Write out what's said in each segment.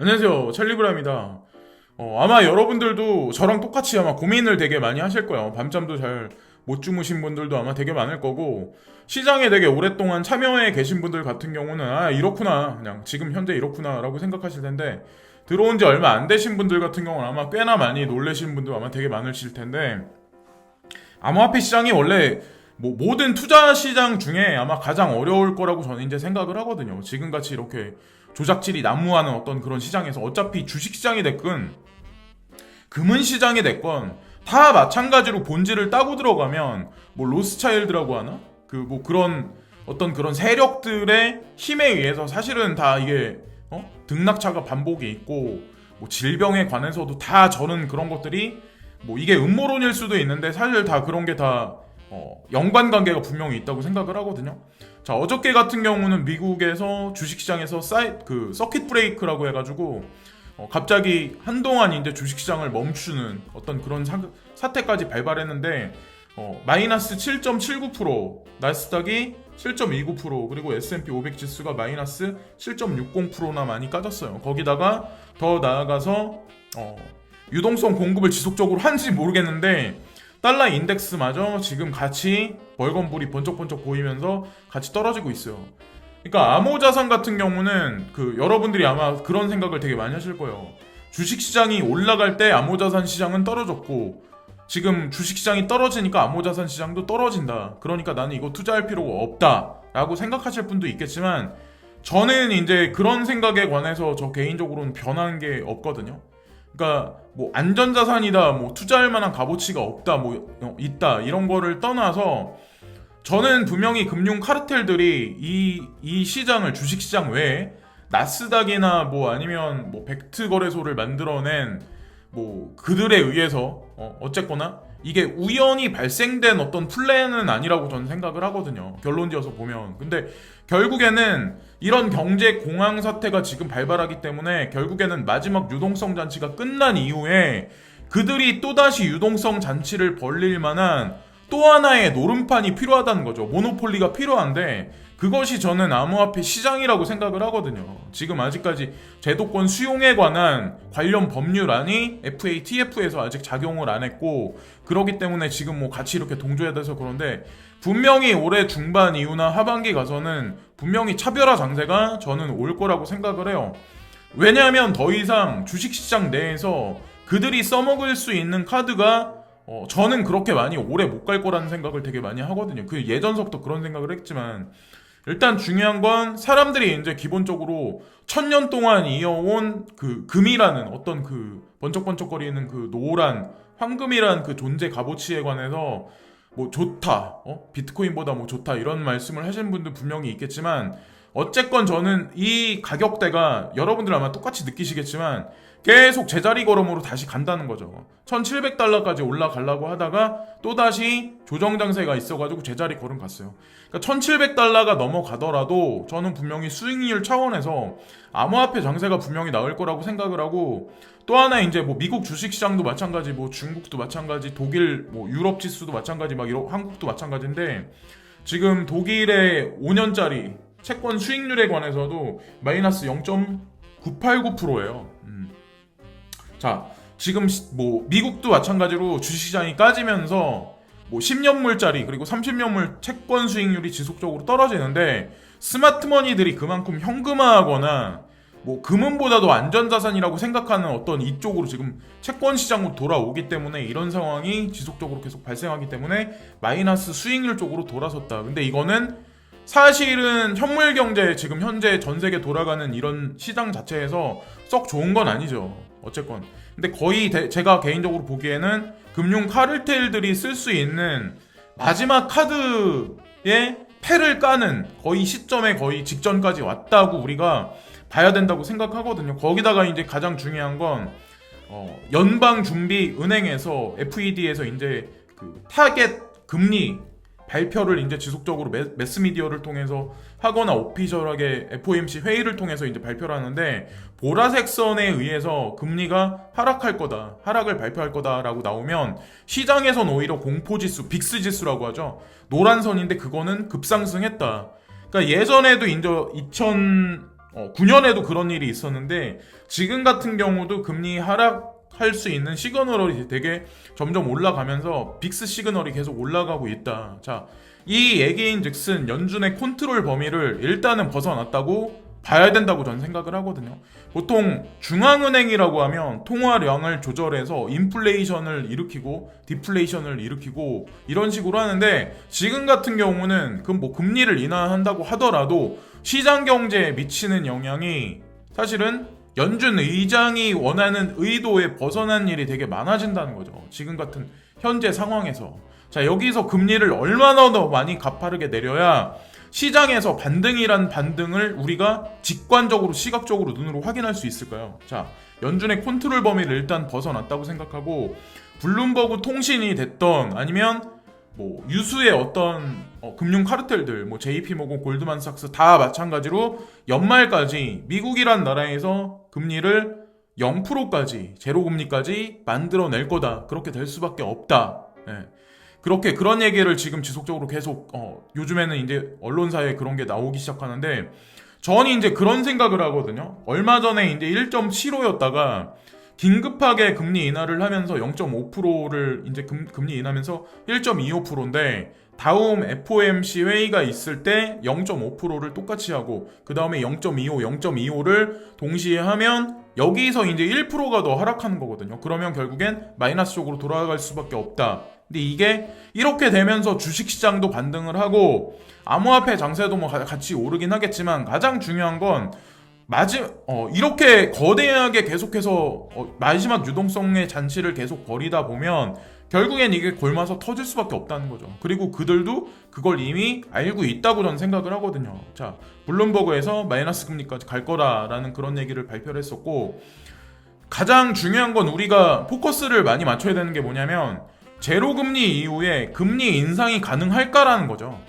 안녕하세요. 찰리브라입니다. 어, 아마 여러분들도 저랑 똑같이 아마 고민을 되게 많이 하실 거예요. 밤잠도 잘 못 주무신 분들도 아마 되게 많을 거고, 시장에 되게 오랫동안 참여해 계신 분들 같은 경우는, 아, 이렇구나. 그냥 지금 현재 이렇구나. 라고 생각하실 텐데, 들어온 지 얼마 안 되신 분들 같은 경우는 아마 꽤나 많이 놀라신 분들 아마 되게 많으실 텐데, 암호화폐 시장이 원래 뭐 모든 투자 시장 중에 아마 가장 어려울 거라고 저는 이제 생각을 하거든요. 지금같이 이렇게 조작질이 난무하는 어떤 그런 시장에서 어차피 주식 시장이 됐건 금은 시장이 됐건 다 마찬가지로 본질을 따고 들어가면 뭐 로스차일드라고 하나 그 뭐 그런 어떤 그런 세력들의 힘에 의해서 사실은 다 이게 어? 등락차가 반복이 있고 뭐 질병에 관해서도 다 저는 그런 것들이 뭐 이게 음모론일 수도 있는데 사실 다 그런 게다 어, 연관관계가 분명히 있다고 생각을 하거든요. 자 어저께 같은 경우는 미국에서 주식시장에서 사이 그 서킷 브레이크라고 해가지고 어, 갑자기 한동안 이제 주식시장을 멈추는 어떤 그런 사, 사태까지 발발했는데 어, 마이너스 7.79% 나스닥이 7.29% 그리고 S&P 500 지수가 마이너스 7.60%나 많이 까졌어요. 거기다가 더 나아가서 어, 유동성 공급을 지속적으로 한지 모르겠는데 달러 인덱스마저 지금 같이 벌건불이 번쩍번쩍 보이면서 같이 떨어지고 있어요. 그러니까 암호자산 같은 경우는 그 여러분들이 아마 그런 생각을 되게 많이 하실 거예요. 주식시장이 올라갈 때 암호자산 시장은 떨어졌고 지금 주식시장이 떨어지니까 암호자산 시장도 떨어진다. 그러니까 나는 이거 투자할 필요가 없다라고 생각하실 분도 있겠지만 저는 이제 그런 생각에 관해서 저 개인적으로는 변한 게 없거든요. 그러니까 뭐 안전자산이다, 뭐 투자할 만한 값어치가 없다, 뭐 어, 있다 이런 거를 떠나서 저는 분명히 금융 카르텔들이 이, 이 시장을 주식시장 외에 나스닥이나 뭐 아니면 뭐 벡트 거래소를 만들어낸 뭐 그들에 의해서 어, 어쨌거나 이게 우연히 발생된 어떤 플랜은 아니라고 저는 생각을 하거든요. 결론지어서 보면. 근데 결국에는 이런 경제 공황 사태가 지금 발발하기 때문에 결국에는 마지막 유동성 잔치가 끝난 이후에 그들이 또다시 유동성 잔치를 벌릴 만한 또 하나의 노름판이 필요하다는 거죠. 모노폴리가 필요한데 그것이 저는 암호화폐 시장이라고 생각을 하거든요. 지금 아직까지 제도권 수용에 관한 관련 법률안이 FATF에서 아직 작용을 안 했고 그러기 때문에 지금 뭐 같이 이렇게 동조해야 돼서 그런데 분명히 올해 중반 이후나 하반기 가서는 분명히 차별화 장세가 저는 올 거라고 생각을 해요. 왜냐하면 더 이상 주식시장 내에서 그들이 써먹을 수 있는 카드가 어, 저는 그렇게 많이 오래 못 갈 거라는 생각을 되게 많이 하거든요. 그 예전서부터 그런 생각을 했지만 일단 중요한 건 사람들이 이제 기본적으로 천년 동안 이어온 그 금이라는 어떤 그 번쩍번쩍거리는 그 노란 황금이라는 그 존재 값어치에 관해서 뭐 좋다, 어? 비트코인보다 뭐 좋다 이런 말씀을 하시는 분들 분명히 있겠지만 어쨌건 저는 이 가격대가 여러분들 아마 똑같이 느끼시겠지만 계속 제자리 걸음으로 다시 간다는 거죠. 1700달러까지 올라가려고 하다가 또다시 조정 장세가 있어가지고 제자리 걸음 갔어요. 그러니까 1700달러가 넘어가더라도 저는 분명히 수익률 차원에서 암호화폐 장세가 분명히 나올 거라고 생각을 하고 또 하나 이제 뭐 미국 주식시장도 마찬가지 뭐 중국도 마찬가지 독일 뭐 유럽 지수도 마찬가지 막 이런 한국도 마찬가지인데 지금 독일의 5년짜리 채권 수익률에 관해서도 마이너스 0.989%예요. 음. 자, 지금 시- 뭐 미국도 마찬가지로 주식시장이 까지면서 뭐 10년물짜리 그리고 30년물 채권 수익률이 지속적으로 떨어지는데 스마트머니들이 그만큼 현금화하거나 뭐 금은보다도 안전자산이라고 생각하는 어떤 이쪽으로 지금 채권 시장으로 돌아오기 때문에 이런 상황이 지속적으로 계속 발생하기 때문에 마이너스 수익률 쪽으로 돌아섰다. 근데 이거는 사실은 현물 경제 지금 현재 전 세계 돌아가는 이런 시장 자체에서 썩 좋은 건 아니죠. 어쨌건. 근데 거의 대- 제가 개인적으로 보기에는 금융 카르텔들이 쓸 수 있는 마지막 카드의 패를 까는 거의 시점에 거의 직전까지 왔다고 우리가 봐야 된다고 생각하거든요. 거기다가 이제 가장 중요한 건 어, 연방 준비 은행에서 FED에서 이제 그 타겟 금리 발표를 이제 지속적으로 매, 매스미디어를 통해서 하거나 오피셜하게 FOMC 회의를 통해서 이제 발표를 하는데 보라색 선에 의해서 금리가 하락할 거다, 하락을 발표할 거다라고 나오면 시장에선 오히려 공포 지수, 빅스 지수라고 하죠. 노란 선인데 그거는 급상승했다. 그러니까 예전에도 이제 2000 2009년에도 그런 일이 있었는데 지금 같은 경우도 금리 하락 할 수 있는 시그널이 되게 점점 올라가면서 빅스 시그널이 계속 올라가고 있다. 자, 이 얘기인 즉슨 연준의 컨트롤 범위를 일단은 벗어났다고 봐야 된다고 저는 생각을 하거든요. 보통 중앙은행이라고 하면 통화량을 조절해서 인플레이션을 일으키고 디플레이션을 일으키고 이런 식으로 하는데 지금 같은 경우는 그 뭐 금리를 인하한다고 하더라도 시장 경제에 미치는 영향이 사실은 연준 의장이 원하는 의도에 벗어난 일이 되게 많아진다는 거죠. 지금 같은 현재 상황에서. 자, 여기서 금리를 얼마나 더 많이 가파르게 내려야 시장에서 반등이란 반등을 우리가 직관적으로 시각적으로 눈으로 확인할 수 있을까요? 자, 연준의 컨트롤 범위를 일단 벗어났다고 생각하고 블룸버그 통신이 됐던 아니면 뭐 유수의 어떤 어, 금융 카르텔들 뭐 JP모건 골드만삭스 다 마찬가지로 연말까지 미국이란 나라에서 금리를 0%까지 제로 금리까지 만들어낼 거다 그렇게 될 수밖에 없다. 예. 그렇게 그런 얘기를 지금 지속적으로 계속 어, 요즘에는 이제 언론사에 그런 게 나오기 시작하는데 저는 이제 그런 생각을 하거든요. 얼마 전에 이제 1.75였다가 긴급하게 금리 인하를 하면서 0.5%를 이제 금, 금리 인하면서 1.25%인데 다음 FOMC 회의가 있을 때 0.5%를 똑같이 하고 그 다음에 0.25, 0.25를 동시에 하면 여기서 이제 1%가 더 하락하는 거거든요. 그러면 결국엔 마이너스 쪽으로 돌아갈 수밖에 없다. 근데 이게 이렇게 되면서 주식시장도 반등을 하고 암호화폐 장세도 뭐 가- 같이 오르긴 하겠지만 가장 중요한 건 마지 어 이렇게 거대하게 계속해서 어, 마지막 유동성의 잔치를 계속 벌이다 보면 결국엔 이게 골마서 터질 수밖에 없다는 거죠. 그리고 그들도 그걸 이미 알고 있다고 저는 생각을 하거든요. 자, 블룸버그에서 마이너스 금리까지 갈 거라라는 그런 얘기를 발표를 했었고 가장 중요한 건 우리가 포커스를 많이 맞춰야 되는 게 뭐냐면 제로 금리 이후에 금리 인상이 가능할까라는 거죠.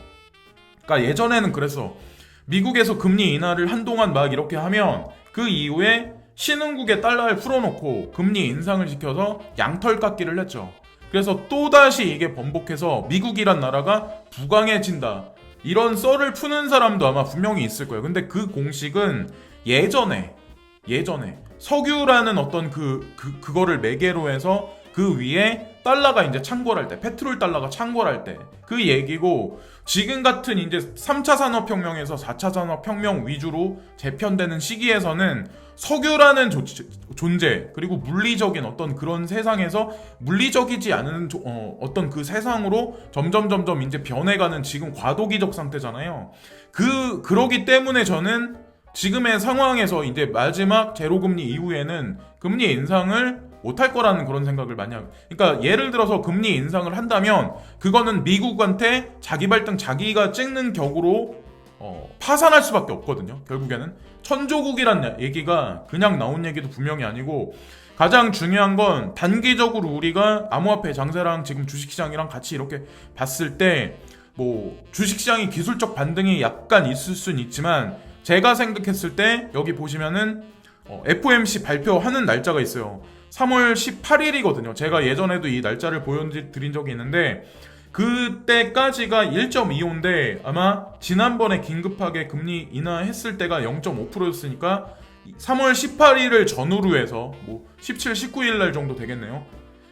그러니까 예전에는 그래서 미국에서 금리 인하를 한동안 막 이렇게 하면 그 이후에 신흥국의 달러를 풀어놓고 금리 인상을 시켜서 양털 깎기를 했죠. 그래서 또다시 이게 번복해서 미국이란 나라가 부강해진다. 이런 썰을 푸는 사람도 아마 분명히 있을 거예요. 근데 그 공식은 예전에, 예전에 석유라는 어떤 그, 그, 그거를 매개로 해서 그 위에 달러가 이제 창궐할 때, 페트롤 달러가 창궐할 때 그 얘기고 지금 같은 이제 3차 산업혁명에서 4차 산업혁명 위주로 재편되는 시기에서는 석유라는 조- 존재 그리고 물리적인 어떤 그런 세상에서 물리적이지 않은 조- 어, 어떤 그 세상으로 점점 점점 이제 변해가는 지금 과도기적 상태잖아요. 그 그러기 때문에 저는 지금의 상황에서 이제 마지막 제로 금리 이후에는 금리 인상을 못할 거라는 그런 생각을 많이 하고 그러니까 예를 들어서 금리 인상을 한다면 그거는 미국한테 자기 발등 자기가 찍는 격으로 어, 파산할 수밖에 없거든요 결국에는 천조국이란 얘기가 그냥 나온 얘기도 분명히 아니고 가장 중요한 건 단기적으로 우리가 암호화폐 장세랑 지금 주식시장이랑 같이 이렇게 봤을 때 뭐 주식시장이 기술적 반등이 약간 있을 수는 있지만 제가 생각했을 때 여기 보시면은 어, FOMC 발표하는 날짜가 있어요. 3월 18일이거든요. 제가 예전에도 이 날짜를 보여드린 적이 있는데 그때까지가 1.25인데 아마 지난번에 긴급하게 금리 인하했을 때가 0.5%였으니까 3월 18일을 전후로 해서 뭐 17, 19일 날 정도 되겠네요.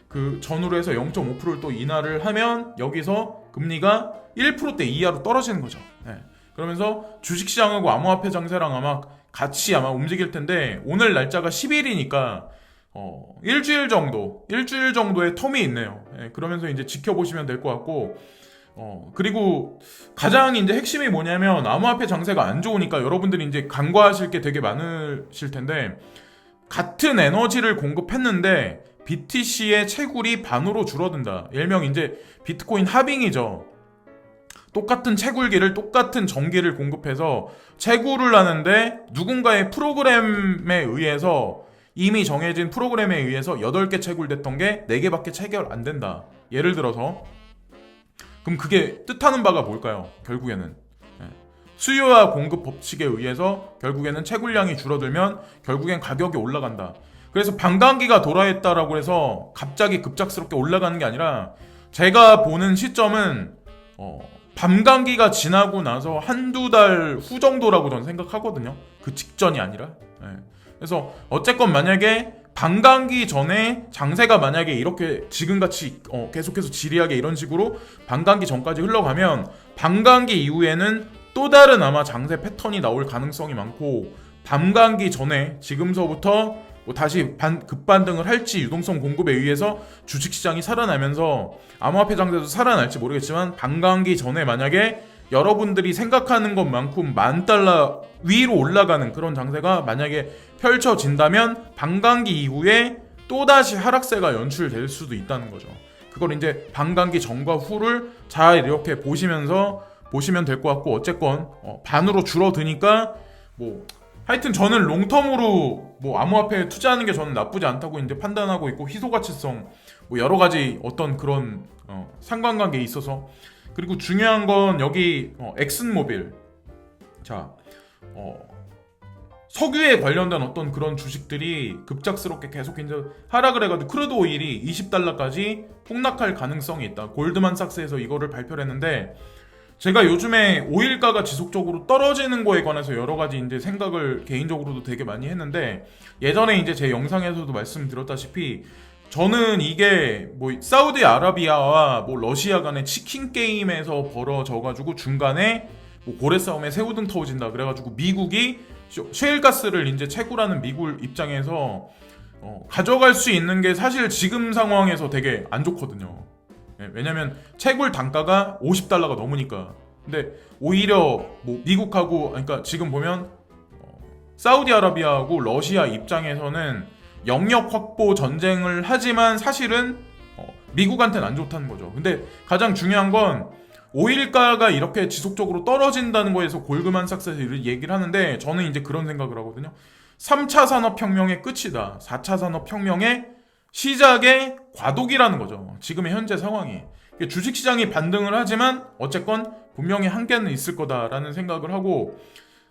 그 전후로 해서 0.5%를 또 인하를 하면 여기서 금리가 1%대 이하로 떨어지는 거죠. 네. 그러면서 주식시장하고 암호화폐 장세랑 아마 같이 아마 움직일 텐데 오늘 날짜가 10일이니까 어, 일주일 정도, 일주일 정도의 텀이 있네요. 예, 그러면서 이제 지켜보시면 될 것 같고, 어, 그리고 가장 이제 핵심이 뭐냐면 암호화폐 장세가 안 좋으니까 여러분들이 이제 간과하실 게 되게 많으실 텐데, 같은 에너지를 공급했는데, BTC의 채굴이 반으로 줄어든다. 일명 이제 비트코인 하빙이죠. 똑같은 채굴기를 똑같은 전기를 공급해서 채굴을 하는데 누군가의 프로그램에 의해서 이미 정해진 프로그램에 의해서 8개 채굴됐던 게 4개밖에 체결 안 된다. 예를 들어서 그럼 그게 뜻하는 바가 뭘까요? 결국에는 예. 수요와 공급 법칙에 의해서 결국에는 채굴량이 줄어들면 결국엔 가격이 올라간다. 그래서 반감기가 돌아했다라고 해서 갑자기 급작스럽게 올라가는 게 아니라 제가 보는 시점은 어, 밤감기가 지나고 나서 한두 달 후 정도라고 저는 생각하거든요. 그 직전이 아니라. 예. 그래서 어쨌건 만약에 방광기 전에 장세가 만약에 이렇게 지금같이 어, 계속해서 지리하게 이런 식으로 방광기 전까지 흘러가면 방광기 이후에는 또 다른 아마 장세 패턴이 나올 가능성이 많고 밤광기 전에 지금서부터 뭐 다시 반, 급반등을 할지 유동성 공급에 의해서 주식시장이 살아나면서 암호화폐 장세도 살아날지 모르겠지만 반감기 전에 만약에 여러분들이 생각하는 것만큼 만 달러 위로 올라가는 그런 장세가 만약에 펼쳐진다면 반감기 이후에 또다시 하락세가 연출될 수도 있다는 거죠. 그걸 이제 반감기 전과 후를 잘 이렇게 보시면서 보시면 될 것 같고 어쨌건 어, 반으로 줄어드니까 뭐 하여튼 저는 롱텀으로 뭐 암호화폐에 투자하는 게 저는 나쁘지 않다고 이제 판단하고 있고 희소 가치성 뭐 여러 가지 어떤 그런 어, 상관관계에 있어서 그리고 중요한 건 여기 어, 엑슨모빌 자 어, 석유에 관련된 어떤 그런 주식들이 급작스럽게 계속 이제 하락을 해가지고 크루드 오일이 20달러까지 폭락할 가능성이 있다. 골드만삭스에서 이거를 발표를 했는데 제가 요즘에 오일가가 지속적으로 떨어지는 거에 관해서 여러 가지 이제 생각을 개인적으로도 되게 많이 했는데 예전에 이제 제 영상에서도 말씀드렸다시피 저는 이게 뭐 사우디아라비아와 뭐 러시아 간의 치킨 게임에서 벌어져가지고 중간에 뭐 고래 싸움에 새우등 터진다 그래가지고 미국이 셰일가스를 이제 채굴하는 미국 입장에서 어, 가져갈 수 있는 게 사실 지금 상황에서 되게 안 좋거든요. 예, 왜냐면 채굴 단가가 50달러가 넘으니까. 근데 오히려 뭐 미국하고 그러니까 지금 보면 어, 사우디아라비아하고 러시아 입장에서는 영역 확보 전쟁을 하지만 사실은 어, 미국한테는 안 좋다는 거죠. 근데 가장 중요한 건 오일가가 이렇게 지속적으로 떨어진다는 거에서 골드만삭스에서 이런 얘기를 하는데 저는 이제 그런 생각을 하거든요. 3차 산업혁명의 끝이다. 4차 산업혁명의 시작의 과도기라는 거죠. 지금의 현재 상황이. 주식시장이 반등을 하지만 어쨌건 분명히 한계는 있을 거다라는 생각을 하고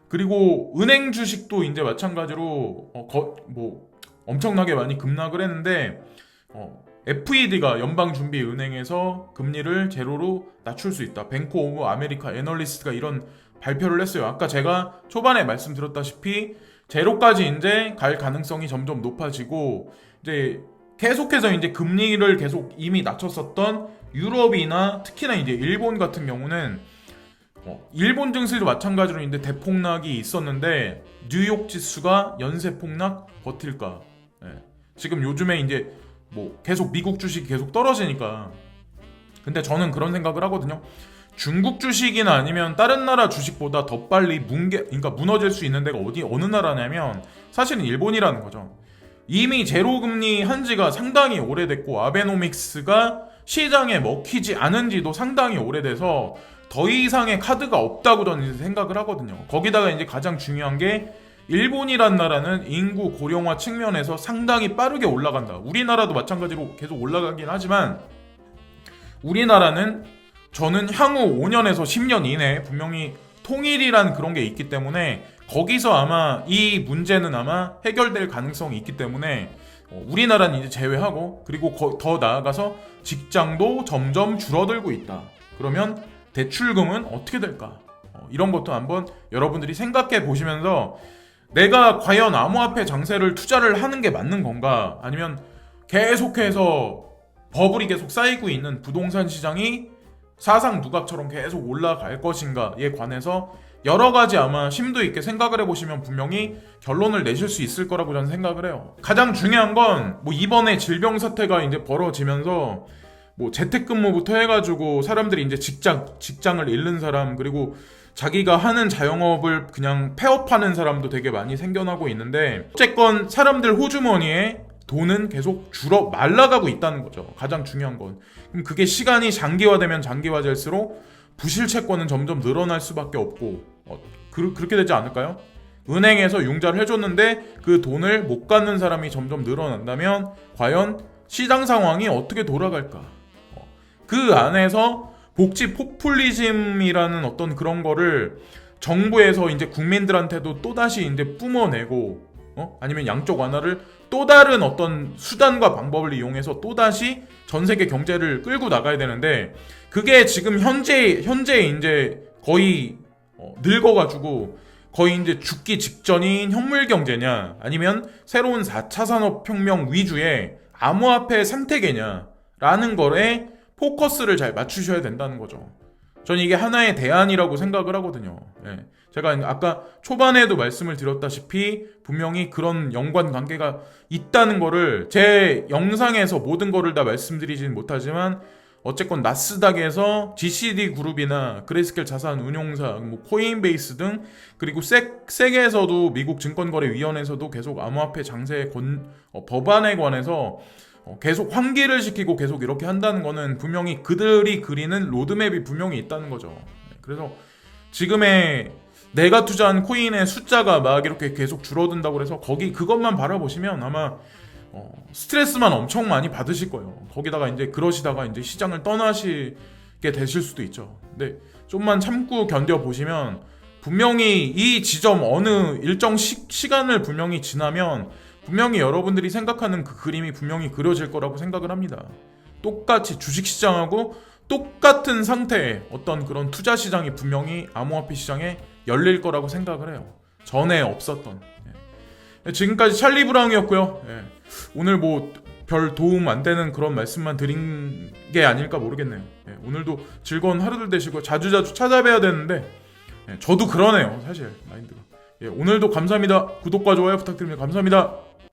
그리고 은행 주식도 이제 마찬가지로 어, 거, 뭐 엄청나게 많이 급락을 했는데 어, FED가 연방준비은행에서 금리를 제로로 낮출 수 있다. 뱅크 오브 아메리카 애널리스트가 이런 발표를 했어요. 아까 제가 초반에 말씀드렸다시피 제로까지 이제 갈 가능성이 점점 높아지고 이제 계속해서 이제 금리를 계속 이미 낮췄었던 유럽이나 특히나 이제 일본 같은 경우는 어, 일본 증시도 마찬가지로 이제 대폭락이 있었는데 뉴욕 지수가 연쇄 폭락 버틸까? 예. 지금 요즘에 이제 뭐 계속 미국 주식이 계속 떨어지니까 근데 저는 그런 생각을 하거든요. 중국 주식이나 아니면 다른 나라 주식보다 더 빨리 뭉개, 그러니까 무너질 수 있는 데가 어디 어느 나라냐면 사실은 일본이라는 거죠. 이미 제로 금리 한 지가 상당히 오래됐고 아베노믹스가 시장에 먹히지 않은 지도 상당히 오래돼서 더 이상의 카드가 없다고 저는 생각을 하거든요. 거기다가 이제 가장 중요한 게 일본이란 나라는 인구 고령화 측면에서 상당히 빠르게 올라간다. 우리나라도 마찬가지로 계속 올라가긴 하지만 우리나라는 저는 향후 5년에서 10년 이내에 분명히 통일이란 그런 게 있기 때문에 거기서 아마 이 문제는 아마 해결될 가능성이 있기 때문에 어, 우리나라는 이제 제외하고 그리고 더 나아가서 직장도 점점 줄어들고 있다. 그러면 대출금은 어떻게 될까? 어, 이런 것도 한번 여러분들이 생각해 보시면서 내가 과연 암호화폐 장세를 투자를 하는 게 맞는 건가? 아니면 계속해서 버블이 계속 쌓이고 있는 부동산 시장이 사상 누각처럼 계속 올라갈 것인가에 관해서 여러 가지 아마 심도 있게 생각을 해보시면 분명히 결론을 내실 수 있을 거라고 저는 생각을 해요. 가장 중요한 건 뭐 이번에 질병 사태가 이제 벌어지면서 뭐 재택근무부터 해가지고 사람들이 이제 직장 직장을 잃는 사람 그리고 자기가 하는 자영업을 그냥 폐업하는 사람도 되게 많이 생겨나고 있는데 어쨌건 사람들 호주머니에 돈은 계속 줄어 말라가고 있다는 거죠. 가장 중요한 건. 그럼 그게 시간이 장기화되면 장기화될수록 부실 채권은 점점 늘어날 수밖에 없고 어, 그, 그렇게 되지 않을까요? 은행에서 융자를 해줬는데 그 돈을 못 갖는 사람이 점점 늘어난다면 과연 시장 상황이 어떻게 돌아갈까? 어, 그 안에서 복지 포퓰리즘이라는 어떤 그런 거를 정부에서 이제 국민들한테도 또다시 이제 뿜어내고 어? 아니면 양쪽 완화를 또 다른 어떤 수단과 방법을 이용해서 또 다시 전 세계 경제를 끌고 나가야 되는데 그게 지금 현재 현재 이제 거의 어, 늙어가지고 거의 이제 죽기 직전인 혁물 경제냐 아니면 새로운 4차 산업혁명 위주의 암호화폐 생태계냐라는 거에 포커스를 잘 맞추셔야 된다는 거죠. 저는 이게 하나의 대안이라고 생각을 하거든요. 예. 제가 아까 초반에도 말씀을 드렸다시피 분명히 그런 연관 관계가 있다는 거를 제 영상에서 모든 거를 다 말씀드리진 못하지만 어쨌건 나스닥에서 GCD 그룹이나 그레이스켈 자산 운용사, 뭐 코인베이스 등 그리고 세, 세계에서도 미국 증권거래위원회에서도 계속 암호화폐 장세 권, 어, 법안에 관해서 어, 계속 환기를 시키고 계속 이렇게 한다는 거는 분명히 그들이 그리는 로드맵이 분명히 있다는 거죠. 네, 그래서 지금의 내가 투자한 코인의 숫자가 막 이렇게 계속 줄어든다고 그래서 거기 그것만 바라보시면 아마 어, 스트레스만 엄청 많이 받으실 거예요. 거기다가 이제 그러시다가 이제 시장을 떠나시게 되실 수도 있죠. 근데 좀만 참고 견뎌 보시면 분명히 이 지점 어느 일정 시, 시간을 분명히 지나면 분명히 여러분들이 생각하는 그 그림이 분명히 그려질 거라고 생각을 합니다. 똑같이 주식 시장하고 똑같은 상태의 어떤 그런 투자 시장이 분명히 암호화폐 시장에 열릴 거라고 생각을 해요. 전에 없었던. 예. 지금까지 찰리 브라운이었고요. 예. 오늘 뭐 별 도움 안 되는 그런 말씀만 드린 게 아닐까 모르겠네요. 예. 오늘도 즐거운 하루들 되시고 자주자주 찾아뵈야 되는데 예. 저도 그러네요. 사실 마인드가. 예. 오늘도 감사합니다. 구독과 좋아요 부탁드립니다. 감사합니다.